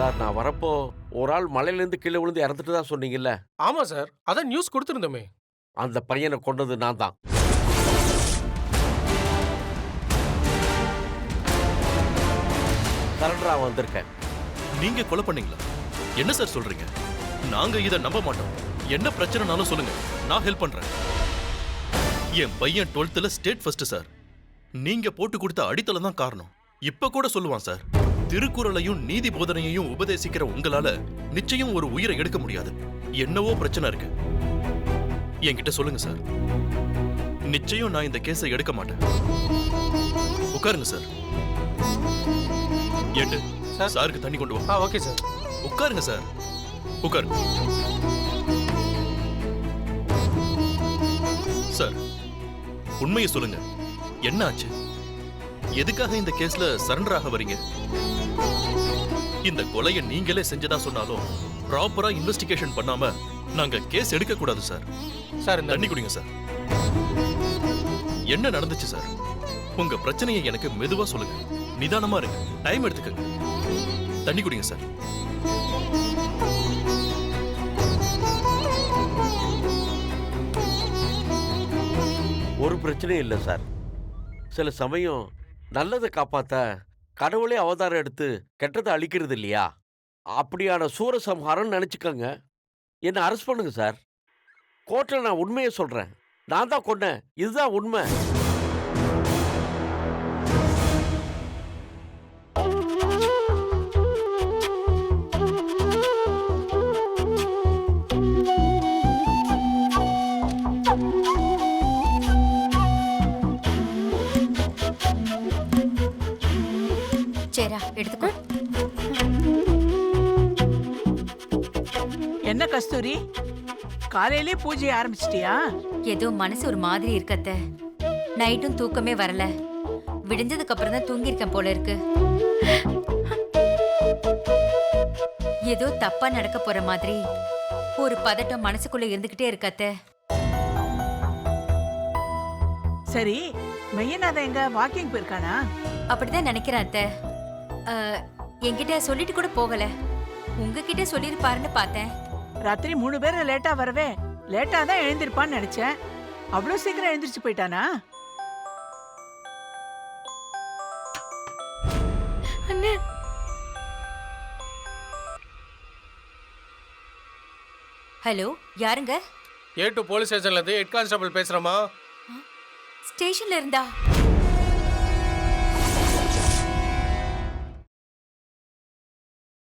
Sir நான் வரப்போ ஒரு ஆள் மலையிலேருந்து கீழே விழுந்து இறந்துட்டு தான் சொன்னீங்கல்ல? ஆமா சார். அதான் நியூஸ் கொடுத்துருந்தோமே. அந்த பையனை கொண்டது நான் தான். சரண்டரா வந்திருக்கேன். நீங்க கொலை பண்ணீங்களா? என்ன சார் சொல்றீங்க? நாங்க இத நம்ப மாட்டோம். என்ன பிரச்சனைனாலும் சொல்லுங்க. நான் ஹெல்ப் பண்றேன். என் பையன் 12th ஸ்டேட் ஃபர்ஸ்ட் சார். நீங்க போட்டு கொடுத்த அடித்தளம் தான் காரணம். இப்ப கூட சொல்லுவான் சார். திருக்குறளையும் நீதி போதனையையும் உபதேசிக்கிற உங்களால நிச்சயம் ஒரு உயிரை எடுக்க முடியாது. என்னவோ பிரச்சனை இருக்கு. என்கிட்ட சொல்லுங்க சார். நிச்சயம் நான் இந்த கேஸை எடுக்க மாட்டேன். உட்காருங்க சார். ஏட்டு சார். சாருக்கு தண்ணி கொண்டு வா. Okay sir. உட்காருங்க சார். உட்காருங்க. சார் உண்மையை சொல்லுங்க. என்ன ஆச்சு எதுக்காக இந்த கேஸ்ல சரண்டர் ஆக வரீங்க? இந்த கொலையை நீங்களே செஞ்சதா சொன்னாலும் ப்ராப்பரா இன்வெஸ்டிகேஷன் பண்ணாம நாங்க கேஸ் எடுக்க கூடாது சார் சார் இந்த தண்ணி குடிங்க சார் என்ன நடந்துச்சு சார் உங்க பிரச்சனையை எனக்கு மெதுவா சொல்லுங்க. நிதானமா இருங்க. டைம் எடுத்துக்கங்க. தண்ணி குடிங்க சார் ஒரு பிரச்சனையும் இல்லை சார் சில சமயம் நல்லதை காப்பாத்த கடவுளே அவதாரம் எடுத்து கெட்டதை அழிக்கிறது இல்லையா? அப்படியான சூரசம்ஹாரம்னு நினச்சிக்கோங்க. என்னை அரெஸ்ட் பண்ணுங்க சார். கோர்ட்டில் நான் உண்மையை சொல்கிறேன் நான் தான் கொண்டேன் இதுதான் உண்மை. சரிடா எடுத்துக்கோ. என்ன கஸ்தூரி? காலையிலே பூஜையை ஆரம்பிச்சிட்டியா? ஏதோ மனசு ஒரு மாதிரி இருக்கத்த. நைட்டும் தூக்கமே வரல. விடிஞ்சதுக்கு அப்புறம் தான் தூங்கியிருக்கேன் போல இருக்கு. ஏதோ தப்பா நடக்க போற மாதிரி ஒரு பதட்டம் மனசுக்குள்ள இருந்துகிட்டே இருக்கத்த. சரி மெய்யநாதன் எங்க? வாக்கிங் போயிருக்கானா? அப்படிதான் நினைக்கிறேன் அத்தை. என்கிட்ட சொல்லிட்டு கூட போகல. உங்ககிட்ட சொல்லியிருப்பாருன்னு பார்த்தேன். ராத்திரி மூணு பேரும் லேட்டா வரவே லேட்டா தான் எழுந்திருப்பான்னு நினைச்சேன். அவ்வளோ சீக்கிரம் எழுந்திருச்சு போயிட்டானா? ஹலோ யாருங்க? ஏ டு போலீஸ் ஸ்டேஷன்ல இருந்து ஹெட் கான்ஸ்டபிள் பேசுறமா ஸ்டேஷன்ல இருந்தா?